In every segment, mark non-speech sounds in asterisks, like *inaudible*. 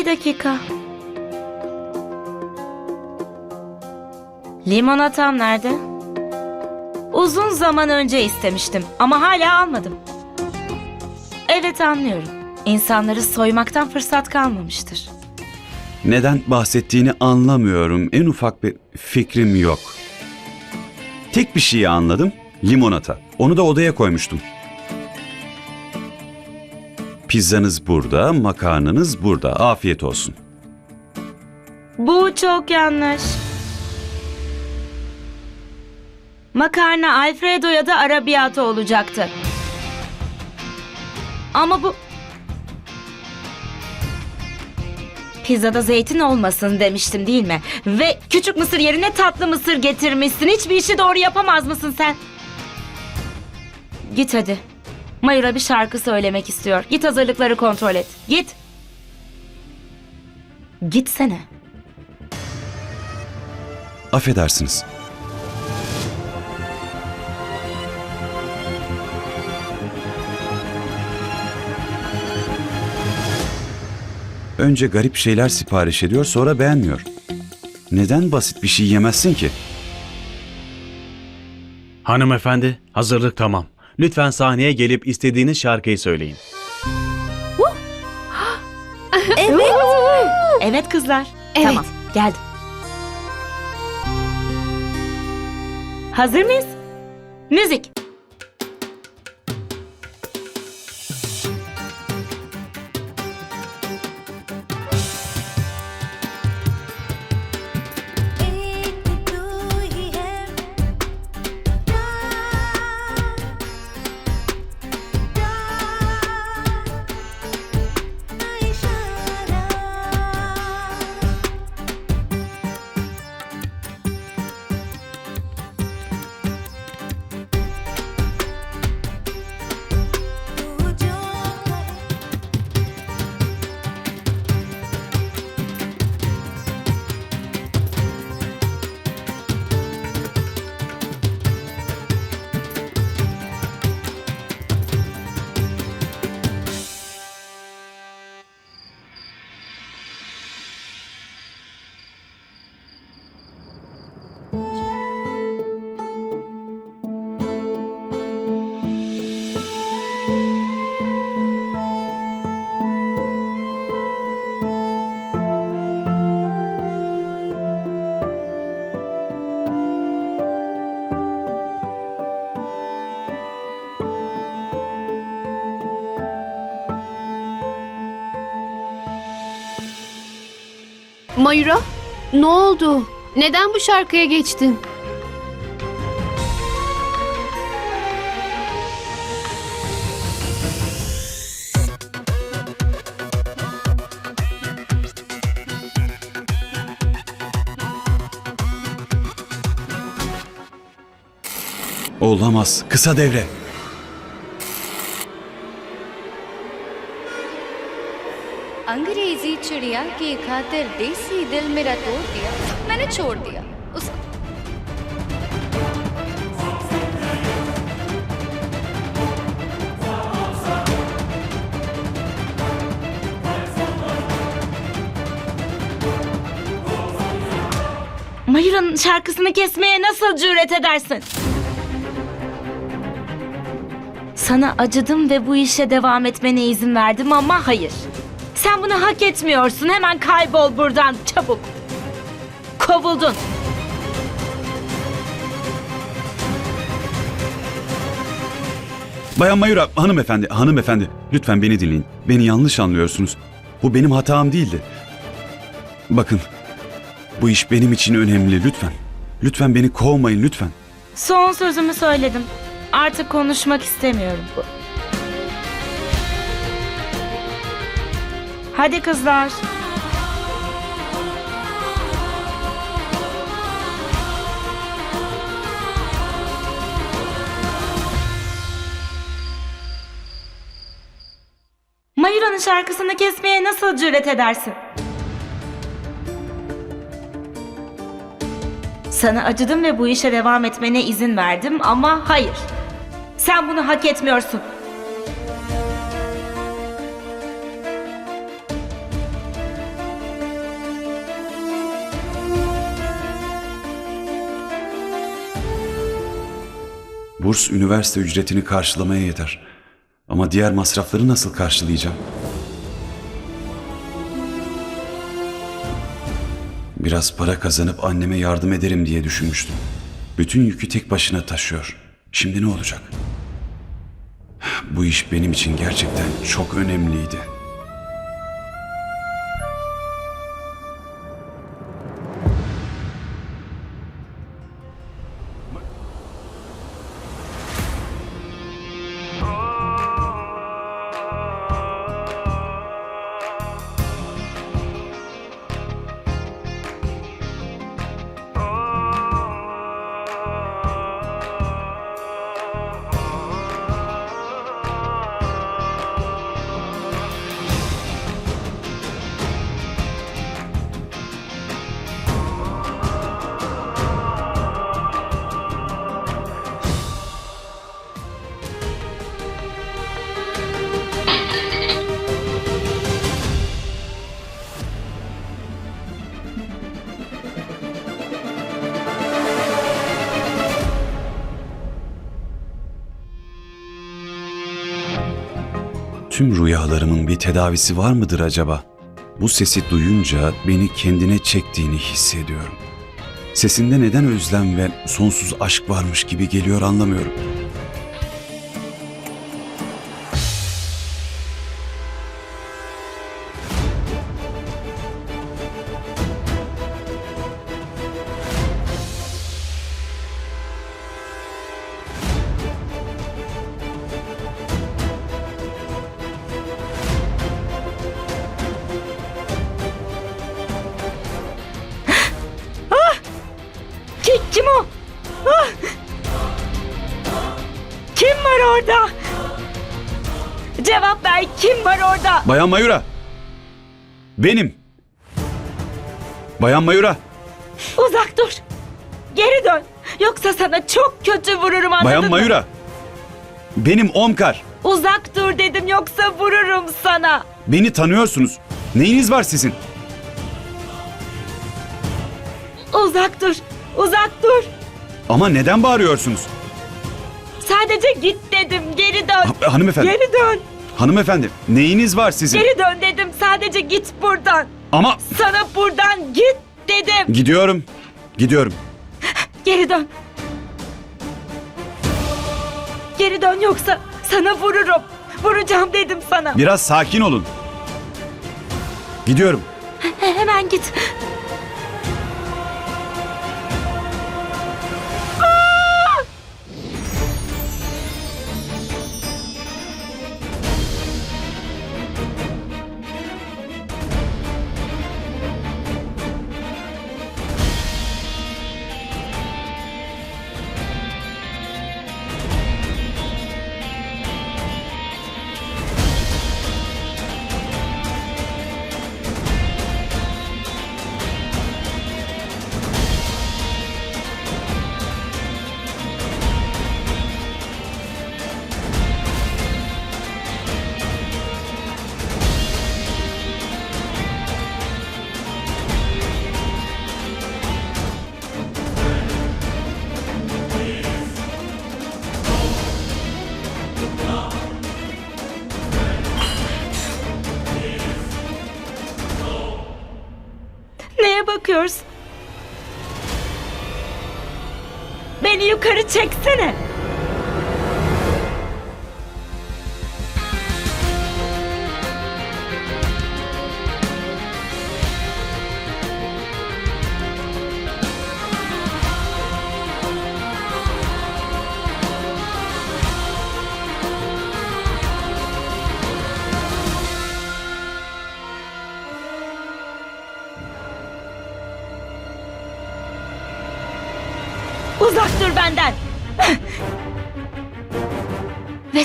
Bir dakika. Limonatam nerede? Uzun zaman önce istemiştim ama hala almadım. Evet anlıyorum. İnsanları soymaktan fırsat kalmamıştır. Neden bahsettiğini anlamıyorum. En ufak bir fikrim yok. Tek bir şeyi anladım. Limonata. Onu da odaya koymuştum. Pizzanız burada, makarnanız burada. Afiyet olsun. Bu çok yanlış. Makarna Alfredo ya da arrabbiata olacaktı. Ama bu... Pizzada zeytin olmasın demiştim değil mi? Ve küçük mısır yerine tatlı mısır getirmişsin. Hiçbir işi doğru yapamaz mısın sen? Git hadi. Mayura bir şarkı söylemek istiyor. Git hazırlıkları kontrol et. Git. Gitsene. Affedersiniz. Önce garip şeyler sipariş ediyor, sonra beğenmiyor. Neden basit bir şey yemezsin ki? Hanımefendi, hazırlık tamam. Lütfen sahneye gelip istediğiniz şarkıyı söyleyin. *laughs* Evet kızlar. Evet. Tamam geldim. Hazır mıyız? Müzik. Mayura, ne oldu? Neden bu şarkıya geçtin? Olamaz. Kısa devre. अंग्रेजी चिड़िया की खातिर देसी दिल मेरा तोड़ दिया मैंने छोड़ दिया उस Mayura'nın şarkısını kesmeye nasıl cüret edersin? Sana acıdım ve bu işe devam etmene izin verdim ama hayır. Sen bunu hak etmiyorsun. Hemen kaybol buradan çabuk. Kovuldun. Bayan Mayura, hanımefendi, hanımefendi. Lütfen beni dinleyin. Beni yanlış anlıyorsunuz. Bu benim hatam değildi. Bakın, bu iş benim için önemli lütfen. Lütfen beni kovmayın lütfen. Son sözümü söyledim. Artık konuşmak istemiyorum. Hadi kızlar. Mayura'nın şarkısını kesmeye nasıl cüret edersin? Sana acıdım ve bu işe devam etmene izin verdim ama hayır. Sen bunu hak etmiyorsun. Burs üniversite ücretini karşılamaya yeter. Ama diğer masrafları nasıl karşılayacağım? Biraz para kazanıp anneme yardım ederim diye düşünmüştüm. Bütün yükü tek başına taşıyor. Şimdi ne olacak? Bu iş benim için gerçekten çok önemliydi. Rüyalarımın bir tedavisi var mıdır acaba? Bu sesi duyunca beni kendine çektiğini hissediyorum. Sesinde neden özlem ve sonsuz aşk varmış gibi geliyor anlamıyorum. Bayan Mayura! Benim! Bayan Mayura! Uzak dur. Geri dön. Yoksa sana çok kötü vururum anladın Bayan mı? Mayura! Benim Omkar! Uzak dur dedim yoksa vururum sana. Beni tanıyorsunuz. Neyiniz var sizin? Uzak dur. Uzak dur. Ama neden bağırıyorsunuz? Sadece git dedim. Geri dön. Ha- hanımefendi. Geri dön. Hanımefendi, neyiniz var sizin? Geri dön dedim. Sadece git buradan. Ama Sana buradan git dedim. gidiyorum. Gidiyorum. Geri dön. Geri dön yoksa sana vururum. Vuracağım dedim sana. Biraz sakin olun. Gidiyorum. He- hemen git. Neye bakıyorsun? Beni yukarı çeksene.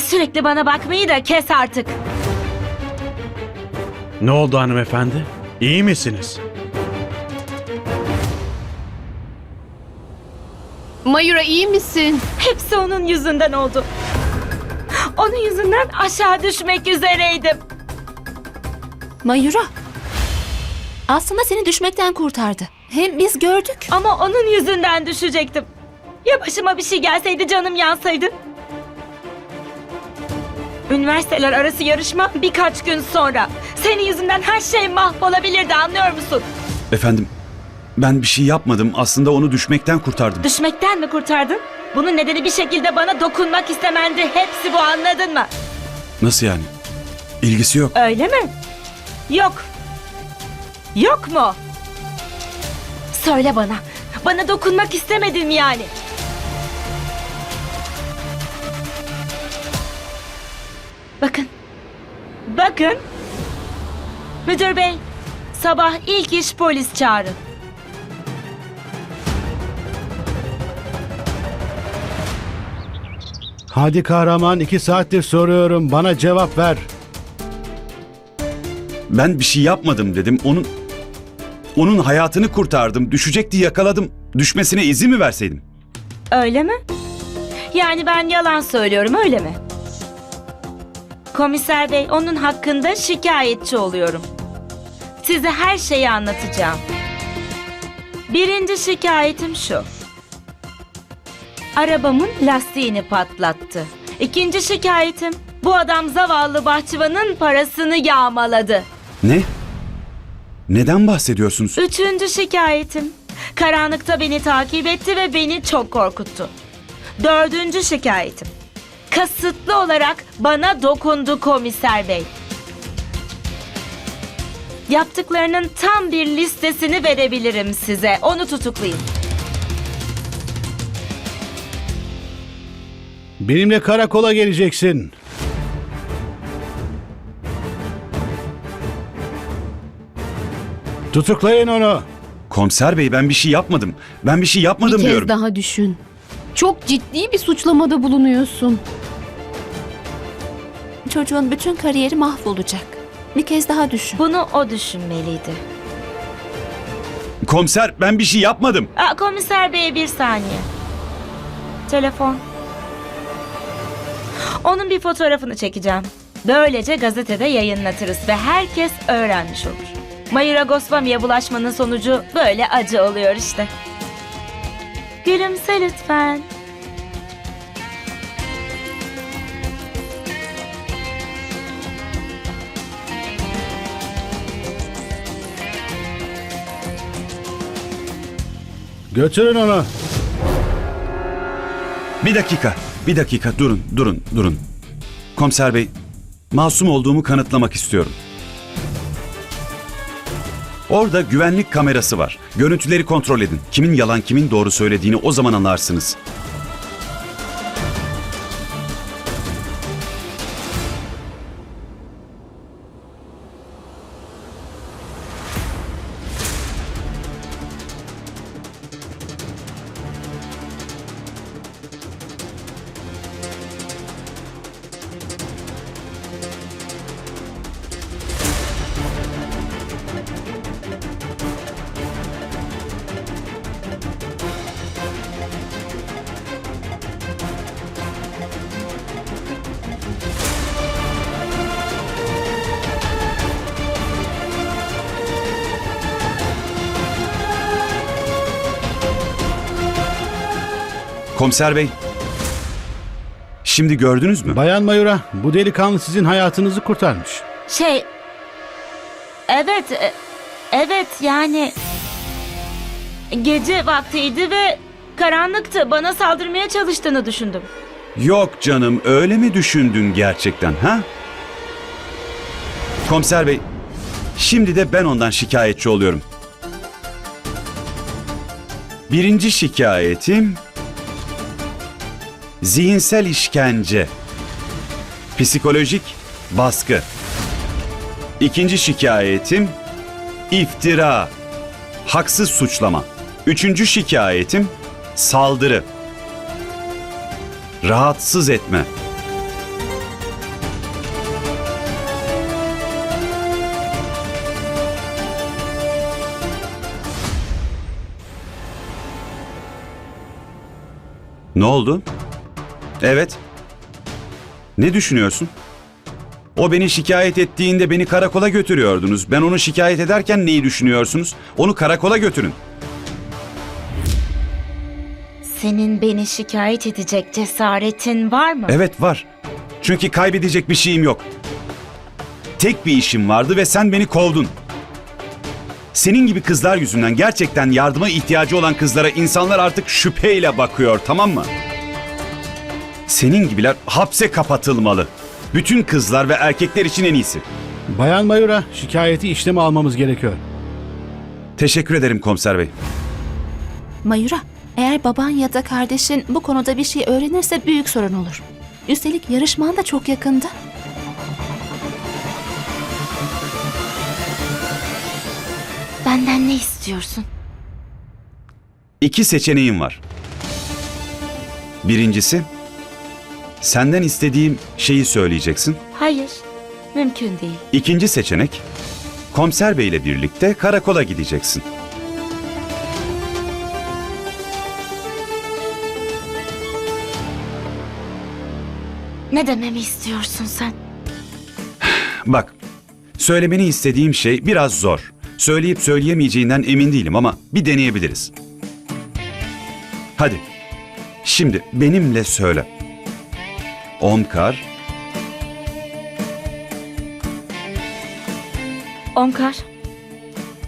Sürekli bana bakmayı da kes artık. Ne oldu hanımefendi? İyi misiniz? Mayura iyi misin? Hepsi onun yüzünden oldu. Onun yüzünden aşağı düşmek üzereydim. Mayura. Aslında seni düşmekten kurtardı. Hem biz gördük. Ama onun yüzünden düşecektim. Ya başıma bir şey gelseydi canım yansaydı? Üniversiteler arası yarışma birkaç gün sonra. Senin yüzünden her şey mahvolabilirdi anlıyor musun? Efendim ben bir şey yapmadım. Aslında onu düşmekten kurtardım. Düşmekten mi kurtardın? Bunun nedeni bir şekilde bana dokunmak istemendi. Hepsi bu anladın mı? Nasıl yani? İlgisi yok. Öyle mi? Yok. Yok mu? Söyle bana. Bana dokunmak istemedin mi yani? Bakın. Bakın. Müdür bey, sabah ilk iş polis çağırın. Hadi kahraman iki saattir soruyorum bana cevap ver. Ben bir şey yapmadım dedim. Onun onun hayatını kurtardım. Düşecekti yakaladım. Düşmesine izin mi verseydim? Öyle mi? Yani ben yalan söylüyorum öyle mi? Komiser bey onun hakkında şikayetçi oluyorum. Size her şeyi anlatacağım. Birinci şikayetim şu. Arabamın lastiğini patlattı. İkinci şikayetim bu adam zavallı bahçıvanın parasını yağmaladı. Ne? Neden bahsediyorsunuz? Üçüncü şikayetim. Karanlıkta beni takip etti ve beni çok korkuttu. Dördüncü şikayetim. Kasıtlı olarak bana dokundu komiser bey. Yaptıklarının tam bir listesini verebilirim size. Onu tutuklayın. Benimle karakola geleceksin. Tutuklayın onu. Komiser bey ben bir şey yapmadım. Ben bir şey yapmadım bir kez diyorum. daha düşün. Çok ciddi bir suçlamada bulunuyorsun. Çocuğun bütün kariyeri mahvolacak. Bir kez daha düşün. Bunu o düşünmeliydi. Komiser ben bir şey yapmadım. Aa, komiser bey bir saniye. Telefon. Onun bir fotoğrafını çekeceğim. Böylece gazetede yayınlatırız ve herkes öğrenmiş olur. Mayura Goswami'ye bulaşmanın sonucu böyle acı oluyor işte. Gülümse lütfen. Götürün onu. Bir dakika. Bir dakika durun durun durun. Komiser bey masum olduğumu kanıtlamak istiyorum. Orada güvenlik kamerası var. Görüntüleri kontrol edin. Kimin yalan kimin doğru söylediğini o zaman anlarsınız. Komiser bey. Şimdi gördünüz mü? Bayan Mayura bu delikanlı sizin hayatınızı kurtarmış. Şey... Evet, e- evet yani... Gece vaktiydi ve karanlıktı. Bana saldırmaya çalıştığını düşündüm. Yok canım öyle mi düşündün gerçekten ha? Komiser bey, şimdi de ben ondan şikayetçi oluyorum. Birinci şikayetim zihinsel işkence, psikolojik baskı. İkinci şikayetim iftira, haksız suçlama. Üçüncü şikayetim saldırı rahatsız etme. Ne oldu? Evet. Ne düşünüyorsun? O beni şikayet ettiğinde beni karakola götürüyordunuz. Ben onu şikayet ederken neyi düşünüyorsunuz? Onu karakola götürün. Senin beni şikayet edecek cesaretin var mı? Evet var. Çünkü kaybedecek bir şeyim yok. Tek bir işim vardı ve sen beni kovdun. Senin gibi kızlar yüzünden gerçekten yardıma ihtiyacı olan kızlara insanlar artık şüpheyle bakıyor, tamam mı? Senin gibiler hapse kapatılmalı. Bütün kızlar ve erkekler için en iyisi. Bayan Mayura şikayeti işleme almamız gerekiyor. Teşekkür ederim komiser bey. Mayura, eğer baban ya da kardeşin bu konuda bir şey öğrenirse büyük sorun olur. Üstelik yarışman da çok yakında. Benden ne istiyorsun? İki seçeneğim var. Birincisi, senden istediğim şeyi söyleyeceksin. Hayır, mümkün değil. İkinci seçenek, komiser bey ile birlikte karakola gideceksin. Ne dememi istiyorsun sen? Bak, söylemeni istediğim şey biraz zor. Söyleyip söyleyemeyeceğinden emin değilim ama bir deneyebiliriz. Hadi, şimdi benimle söyle. Omkar, Omkar,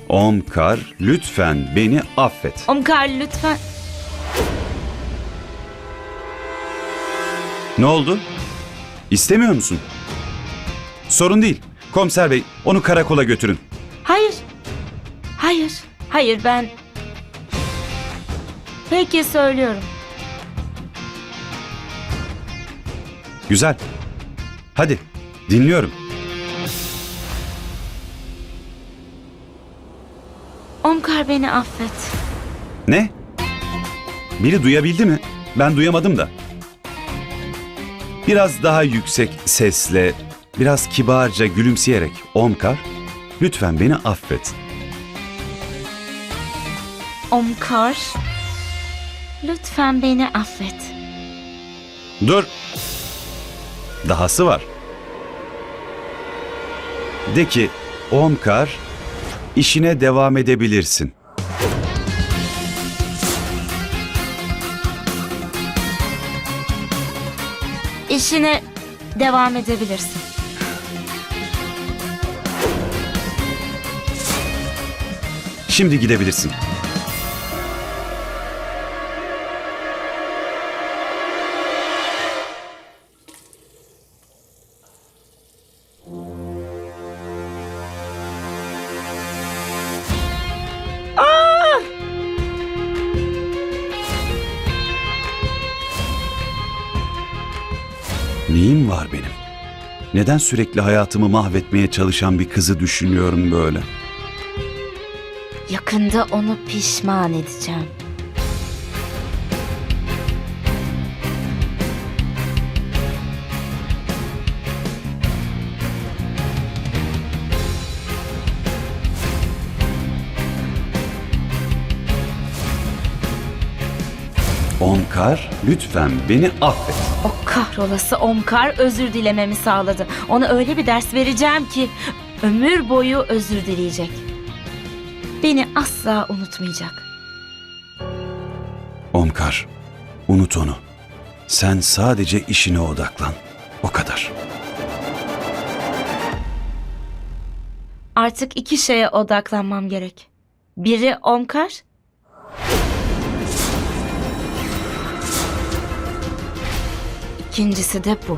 Omkar, lütfen beni affet. Omkar lütfen. Ne oldu? İstemiyor musun? Sorun değil. Komiser bey, onu karakola götürün. Hayır. Hayır. Hayır ben... Peki söylüyorum. Güzel. Hadi, dinliyorum. Omkar beni affet. Ne? Biri duyabildi mi? Ben duyamadım da. Biraz daha yüksek sesle, biraz kibarca gülümseyerek Omkar, lütfen beni affet. Omkar, lütfen beni affet. Dur. Dahası var. De ki, Omkar, işine devam edebilirsin. İşine devam edebilirsin. Şimdi gidebilirsin. Neden sürekli hayatımı mahvetmeye çalışan bir kızı düşünüyorum böyle? Yakında onu pişman edeceğim. Omkar, lütfen beni affet. O kahrolası Omkar özür dilememi sağladı. Ona öyle bir ders vereceğim ki ömür boyu özür dileyecek. Beni asla unutmayacak. Omkar, unut onu. Sen sadece işine odaklan. O kadar. Artık iki şeye odaklanmam gerek. Biri Omkar. İkincisi de bu.